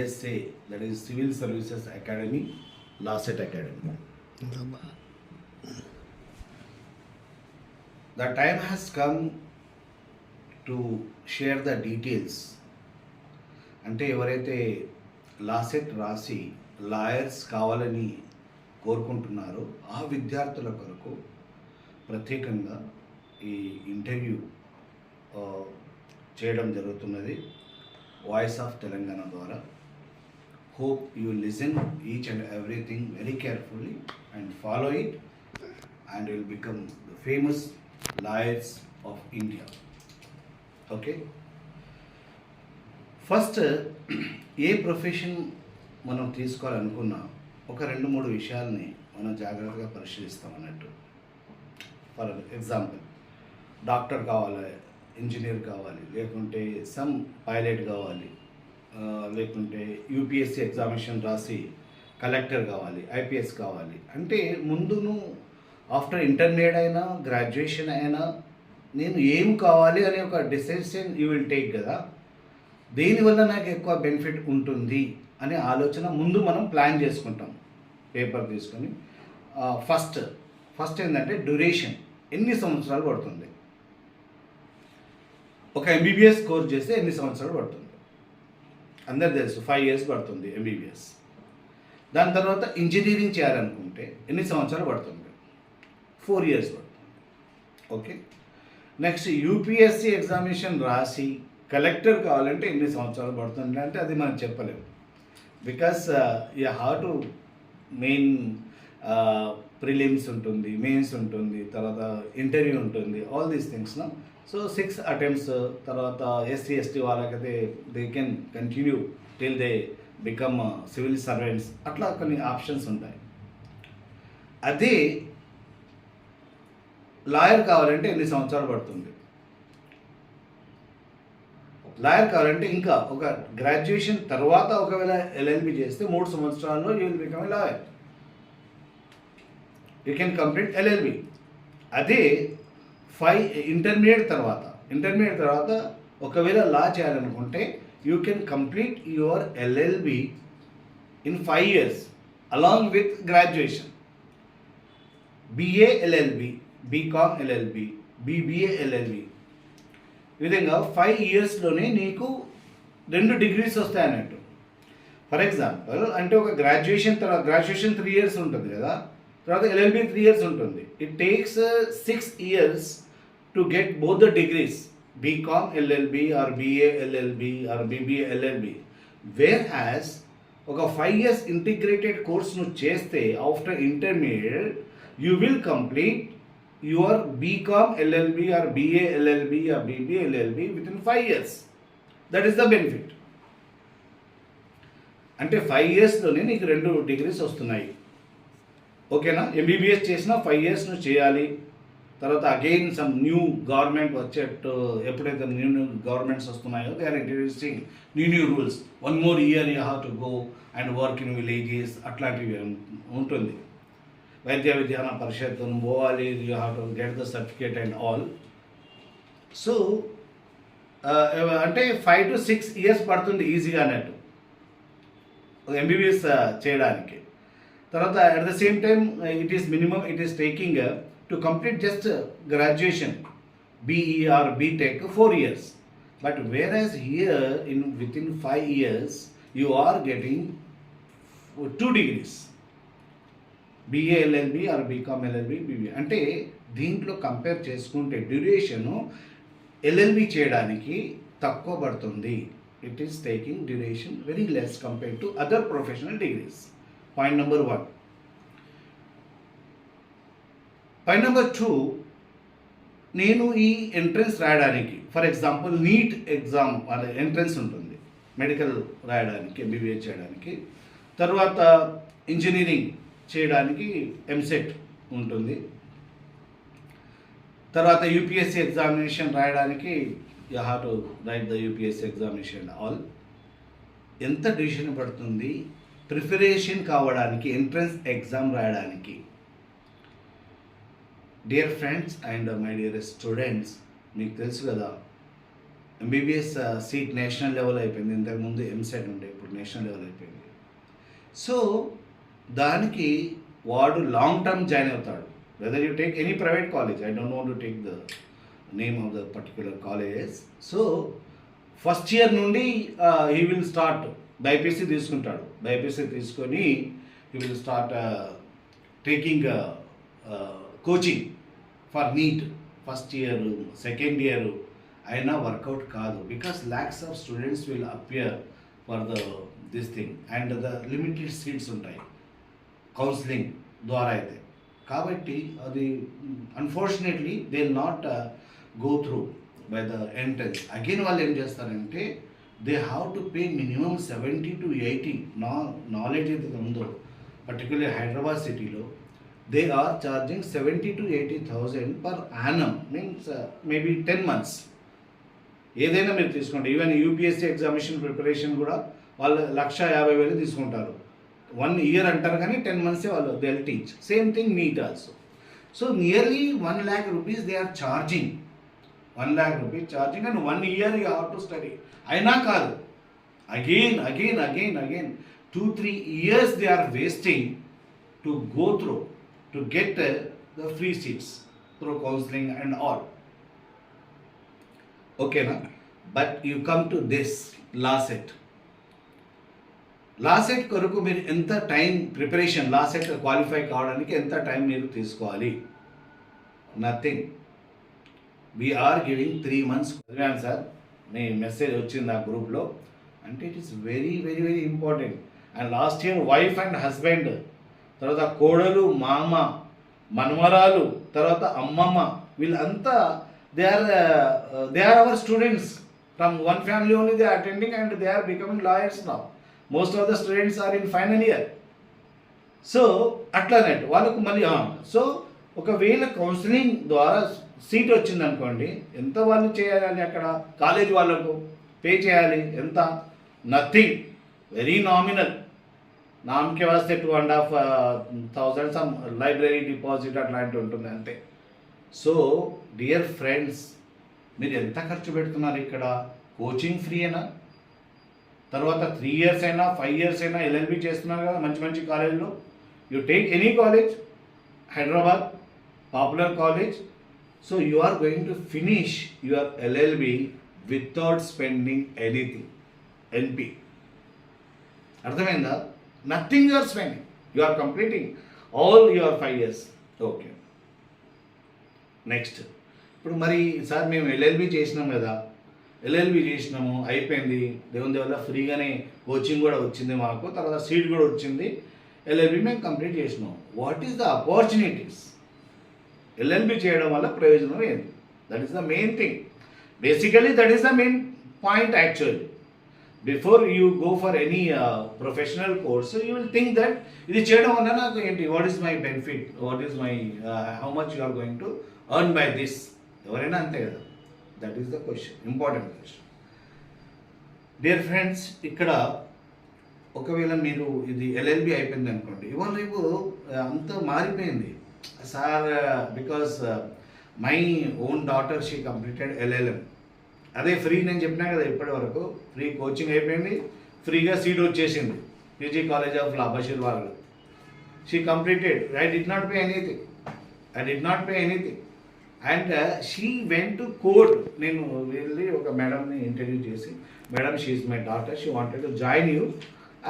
CSA that is civil services academy LAWCET academy the time has come to share the details అంటే ఎవరైతే LAWCET రాసి lawyers కావాలని కోరుకుంటున్నారో ఆ విద్యార్థుల కొరకు ప్రత్యేకంగా ఈ ఇంటర్వ్యూ uh, చేయడం జరుగుతున్నది. వాయిస్ ఆఫ్ తెలంగాణ ద్వారా. Hope you listen each and everything very carefully and follow it and will become the famous lawyers of India okay first a profession మనం తీసుకోవాలనుకున్నా ఒక రెండు మూడు విషయాల్ని మనం జాగ్రత్తగా పరిశీలిస్తాం అన్నట్టు. ఫర్ ఎగ్జాంపుల్ డాక్టర్ కావాలి ఇంజనీర్ కావాలి లేకుంటే సమ్ పైలట్ కావాలి లేకుంటే యూపీఎస్సీ ఎగ్జామినేషన్ రాసి కలెక్టర్ కావాలి ఐపీఎస్ కావాలి. అంటే ముందును ఆఫ్టర్ ఇంటర్మీడియట్ అయినా గ్రాడ్యుయేషన్ అయినా నేను ఏం కావాలి అనే ఒక డిసిషన్ యూ విల్ టేక్ కదా. దేనివల్ల నాకు ఎక్కువ బెనిఫిట్ ఉంటుంది అనే ఆలోచన ముందు మనం ప్లాన్ చేసుకుంటాం పేపర్ తీసుకొని. ఫస్ట్ ఫస్ట్ ఏంటంటే డ్యూరేషన్ ఎన్ని సంవత్సరాలు పడుతుంది? ఒక ఎంబీబీఎస్ కోర్స్ చేస్తే ఎన్ని సంవత్సరాలు పడుతుంది? అందరు తెలుసు ఫైవ్ ఇయర్స్ పడుతుంది ఎంబీబీఎస్ దాని తర్వాత ఇంజనీరింగ్ చేయాలనుకుంటే ఎన్ని సంవత్సరాలు పడుతుంది? ఫోర్ ఇయర్స్ పడుతుంది. ఓకే నెక్స్ట్ యూపీఎస్సీ ఎగ్జామినేషన్ రాసి కలెక్టర్ కావాలంటే ఎన్ని సంవత్సరాలు పడుతుంది అంటే అది మనం చెప్పలేము. Because you have to main prelims ఉంటుంది మెయిన్స్ ఉంటుంది తర్వాత ఇంటర్వ్యూ ఉంటుంది ఆల్ దీస్ థింగ్స్ నా సో సిక్స్ అటెంప్ట్స్ తర్వాత ఎస్సీ ఎస్టీ వాళ్ళకైతే they can continue till they become civil servants అట్లా కొన్ని ఆప్షన్స్ ఉంటాయి. అదే లాయర్ కావాలంటే ఎన్ని సంవత్సరాలు పడుతుంది? లాయర్ కావాలంటే ఇంకా ఒక గ్రాడ్యుయేషన్ తర్వాత ఒకవేళ ఎల్ఎల్బి చేస్తే మూడు సంవత్సరాల్లో you will become lawyer you can complete LLB అదే ఫైవ్ ఇంటర్మీడియట్ తర్వాత. ఇంటర్మీడియట్ తర్వాత ఒకవేళ లా చేయాలనుకుంటే you can complete your LLB in five years along with graduation BA LLB BCom LLB BBA LLB ఈ విధంగా ఫైవ్ ఇయర్స్లోనే నీకు రెండు డిగ్రీస్ వస్తాయి అన్నట్టు ఫర్ ఎగ్జాంపుల్ అంటే ఒక గ్రాడ్యుయేషన్ తర్వాత గ్రాడ్యుయేషన్ త్రీ ఇయర్స్ ఉంటుంది కదా. తర్వాత ఎల్ఎల్బి త్రీ ఇయర్స్ ఉంటుంది. It takes six years to get both the degrees BCom LLB or BA LLB or BBA LLB where has ఒక ఫైవ్ ఇయర్స్ ఇంటిగ్రేటెడ్ కోర్స్ నువ్వు చేస్తే after intermediate you will complete your BCom LLB or BA LLB or BBA LLB with in five years that is the benefit అంటే five ఇయర్స్లోనే నీకు రెండు degrees వస్తున్నాయి. ఓకేనా? MBBS చేసినా ఫైవ్ ఇయర్స్ నువ్వు చేయాలి. తర్వాత అగైన్ సమ్ న్యూ గవర్నమెంట్ వచ్చేట్ ఎప్పుడైతే న్యూ న్యూ గవర్నమెంట్స్ వస్తున్నాయో they are introducing new new rules one more year you have to go and work in villages అట్లాంటివి ఉంటుంది. వైద్య విధాన పరిషత్ పోవాలి. You have to get the certificate and all so అంటే five to six years పడుతుంది ఈజీగా అన్నట్టు. ఎంబీబీఎస్ చేయడానికి. తర్వాత at the same time it is minimum it is taking to complete just graduation BE or BTech four years but where as here in with in five years you are getting two degrees BA LLB or BCom LLB BB అంటే దీంట్లో compare చేసుకుంటే duration LLB చేయడానికి తక్కువ పడుతుంది. It is taking duration very less compare to other professional degrees point number one point number two నేను ఈ entrance రాయడానికి for example NEET exam అనే ఎంట్రన్స్ ఉంటుంది. మెడికల్ రాయడానికి ఎంబీబీఎస్ చేయడానికి. తర్వాత ఇంజనీరింగ్ చేయడానికి ఎంసెట్ ఉంటుంది. తర్వాత యూపీఎస్సీ ఎగ్జామినేషన్ రాయడానికి you have to write the UPSC examination all ఎంత డిసిషన్ పడుతుంది? ప్రిపరేషన్ కావడానికి ఎంట్రన్స్ ఎగ్జామ్ రాయడానికి. Dear friends and my dear students మీకు తెలుసు కదా ఎంబీబీఎస్ సీట్ నేషనల్ లెవెల్ అయిపోయింది. ఇంతకుముందు ఎంసెట్ ఉండే ఇప్పుడు నేషనల్ లెవెల్ అయిపోయింది. సో దానికి వాడు లాంగ్ టర్మ్ జాయిన్ అవుతాడు. Whether you take any private college I don't want to take the name of the particular colleges so first year నుండి హీ విల్ స్టార్ట్ బైపీసీ తీసుకుంటాడు. బైపీసీ తీసుకొని you will start taking coaching for NEET first year second year అయినా work out కాదు. Because lakhs of students will appear for the this thing and the limited seats ఉంటాయి. Counselling ద్వారా అయితే. కాబట్టి అది unfortunately they not go through by the entrance again వాళ్ళు ఏం చేస్తారంటే they have to pay minimum seventy to eighty నా knowledge ఏదైతే ఉందో పర్టికులర్లీ హైదరాబాద్ సిటీలో they are charging seventy to eighty thousand per annum means maybe ten months ఏదైనా మీరు తీసుకోండి. ఈవెన్ యూపీఎస్సీ ఎగ్జామినేషన్ ప్రిపరేషన్ కూడా వాళ్ళు లక్ష యాభై వేలు తీసుకుంటారు. వన్ ఇయర్ అంటారు కానీ టెన్ మంత్సే వాళ్ళు they'll teach same thing NEET also so nearly one lakh rupees they are charging one lakh rupees charging and one year you have to study అయినా కాదు. Again again again again two three years they are wasting to go through to get the free seats through counselling and all ఓకేనా but you come to this LAWCET LAWCET కొరకు మీరు ఎంత time preparation LAWCET qualify కావడానికి ఎంత time మీరు తీసుకోవాలి? Nothing we're giving three months చదివాను sir మీ మెసేజ్ వచ్చింది ఆ గ్రూప్లో అంటే it is very very very important and last year wife and husband తర్వాత కోడలు మామ మనమరాలు తర్వాత అమ్మమ్మ వీళ్ళంతా they are they are our students from one family only they attending and they are becoming lawyers నా most of the students are in final year so అట్లానే వాళ్ళకు మళ్ళీ సో ఒకవేళ కౌన్సిలింగ్ ద్వారా సీట్ వచ్చింది అనుకోండి ఎంత వాళ్ళు చేయాలి అక్కడ? కాలేజ్ వాళ్ళకు పే చేయాలి? ఎంత? నథింగ్. Very nominal. నామకే వస్తే two and half thousand some library deposit అట్లాంటివి ఉంటుంది అంతే. సో డియర్ ఫ్రెండ్స్ మీరు ఎంత ఖర్చు పెడుతున్నారు ఇక్కడ? కోచింగ్ ఫ్రీ అయినా తర్వాత త్రీ ఇయర్స్ అయినా ఫైవ్ ఇయర్స్ అయినా ఎల్ఎల్బి చేస్తున్నారు కదా మంచి మంచి కాలేజ్లో. You take any college Hyderabad popular college so you are going to finish your LLB without spending anything ఎన్పి అర్థమైందా? Nothing your spending you are completing all your five years okay next ఇప్పుడు మరి sir మేము LLB చేసినాం కదా. LLB చేసినాము అయిపోయింది. దేవుని వల్ల ఫ్రీగానే కోచింగ్ కూడా వచ్చింది మాకు. తర్వాత సీట్ కూడా వచ్చింది. ఎల్ఎల్బి మేము కంప్లీట్ చేసినాం. What is the opportunities LLB చేయడం వల్ల ప్రయోజనం ఏంటి that is the main thing basically that is the main point actually before you go for any professional course you will think that ఇది చేయడం వల్ల నాకు ఏంటి? What is my benefit what is my how much you are going to earn by this ఎవరైనా అంతే కదా? That is the question important question dear friends ఇక్కడ ఒకవేళ మీరు ఇది ఎల్ఎల్బి అయిపోయింది అనుకోండి ఇవాళ రేపు అంత అంతా మారిపోయింది. Sir because my own daughter she completed LLM అదే ఫ్రీ నేను చెప్పినా కదా ఇప్పటి వరకు. ఫ్రీ కోచింగ్ అయిపోయింది. ఫ్రీగా సీట్ వచ్చేసింది. పీజీ కాలేజ్ ఆఫ్ లాబషీర్ వాళ్ళు she completed I did not pay anything I did not pay anything and she went to court నేను వెళ్ళి ఒక మేడంని ఇంటర్వ్యూ చేసి madam she my daughter she wanted to join you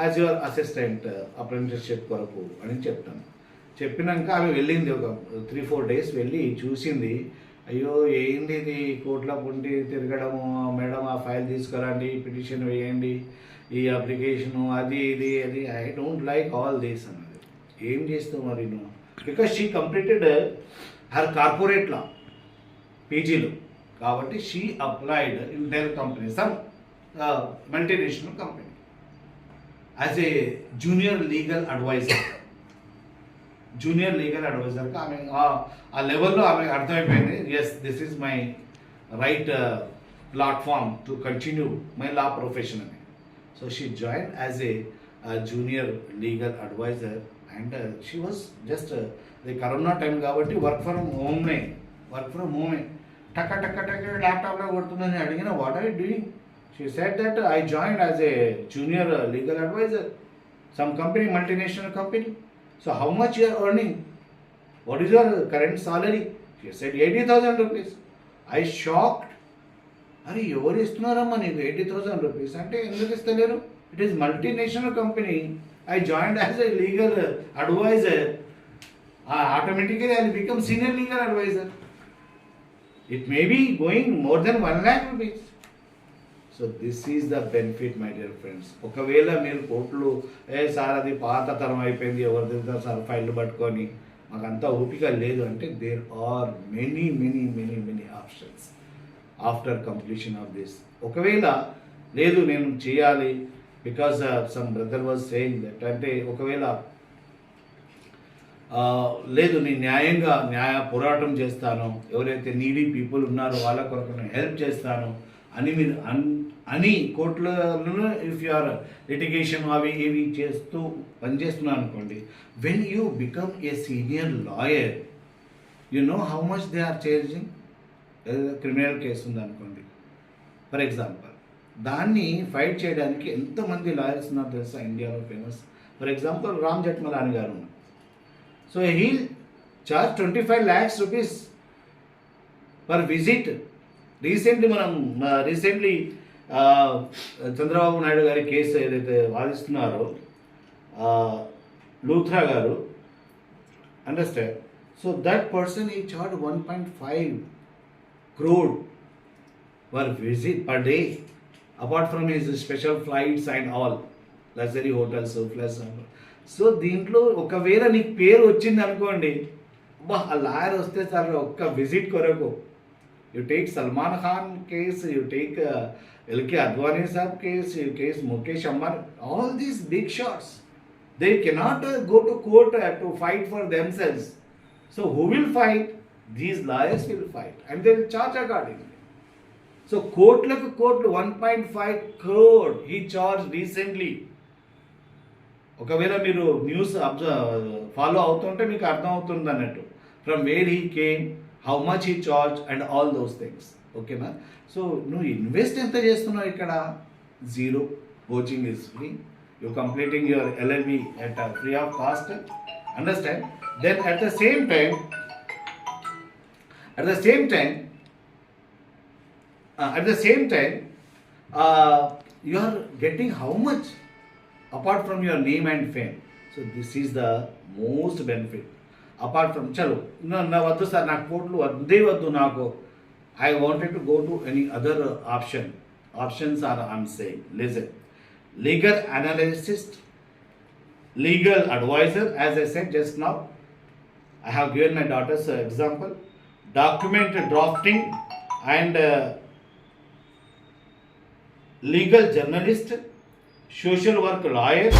as your assistant apprenticeship కొరకు అని చెప్తాను. చెప్పినాక ఆమె వెళ్ళింది ఒక త్రీ ఫోర్ డేస్ వెళ్ళి చూసింది. అయ్యో ఏంది ఇది? కోట్ల పుండి తిరగడము మేడం ఆ ఫైల్ తీసుకురండి పిటిషన్ వేయండి ఈ అప్లికేషను అది ఇది అది. I don't like all these అన్నది. ఏం చేస్తావు మరి నువ్వు? Because she completed her corporate law. పీజీలో కాబట్టి she applied in there company some multinational company as a junior legal adviser junior legal అడ్వైజర్కి ఆమె ఆ- లెవెల్లో ఆమె అర్థమైపోయింది. Yes this is my right platform to continue my law profession అని so she join as a junior legal adviser and she was just అది corona time కాబట్టి work from హోమ్నే work from హోమే టక్క టక్క టక్క ల్యాప్టాప్లో కొడుతుందని అడిగిన what are you doing she said that I join as a junior legal adviser some company multinational company so how much your earning what is your current salary she eighty thousand rupees I shocked అరే ఎవరు ఇస్తున్నారమ్మా నీకు eighty thousand rupees అంటే ఎందుకు ఇస్తలేరు? It is multinational company I join as a legal adviser ఆటోమేటిక్గా I become senior legal adviser it may be going more than one lakh rupees so this is the benefit my dear friends ఒకవేళ మీరు కోట్లు ఏ sir అది పాత తరం అయిపోయింది ఎవరు తిరుగుతారు సార్ ఫైల్ పట్టుకొని? మాకు ఓపిక లేదు. అంటే there are many many many many options after completion of this ఒకవేళ లేదు నేను చేయాలి because some brother was saying that అంటే ఒకవేళ uh, లేదు నేను న్యాయంగా న్యాయ పోరాటం చేస్తాను ఎవరైతే నీడీ పీపుల్ ఉన్నారో వాళ్ళ కొరకు నేను హెల్ప్ చేస్తాను అని మీరు అన్ అని కోర్టులను ఇఫ్ యు ఆర్ లిటిగేషన్ అవి ఇవి చేస్తూ పనిచేస్తున్నారు అనుకోండి when you become a senior lawyer you know how much they are changing criminal case ఉందనుకోండి ఫర్ ఎగ్జాంపుల్ దాన్ని ఫైట్ చేయడానికి ఎంతమంది లాయర్స్ ఉన్నారు తెలుసా? ఇండియాలో famous for example Ram Jethmalani garu ఉన్నారు. So he charge twenty five lakhs rupees per visit recently మనం recently Chandrababu Naidu గారి కేసు ఏదైతే వాదిస్తున్నారో Luthra garu understand so that person ఈ charge one point five crore per visit per day apart from his special flights and all luxury hotels plus so దీంట్లో ఒకవేళ నీకు పేరు వచ్చింది అనుకోండి బా ఆ లాయర్ వస్తే సార్ ఒక్క విజిట్ కొరకు. You take Salman Khan case you take LK Advani saab case case Mukesh Ambani all these big shots they cannot go to court to fight for themselves so who will fight these lawyers will fight and they will charge according so కోట్లకు కోట్లు one point five crore ఈ charge recently ఒకవేళ మీరు news observe follow అవుతుంటే మీకు అర్థం అవుతుంది అన్నట్టు. From where he came how much he charge and all those things ఓకేనా సో నువ్వు ఇన్వెస్ట్ ఎంత చేస్తున్నావు ఇక్కడ? Zero coaching is free you completing your LME at free of cost understand then at the same time at the same time at the same time you are getting how much apart from your name and fame so this is the most benefit apart from చలో నా నా వద్దు sir నాకు కోట్లు వద్దే వద్దు నాకు. I wanted to go to any other option. Options are I'm saying. Listen. Legal analyst, legal advisor, as I said just now. I have given my daughter's uh, example. Document drafting and uh, legal journalist, social work lawyer.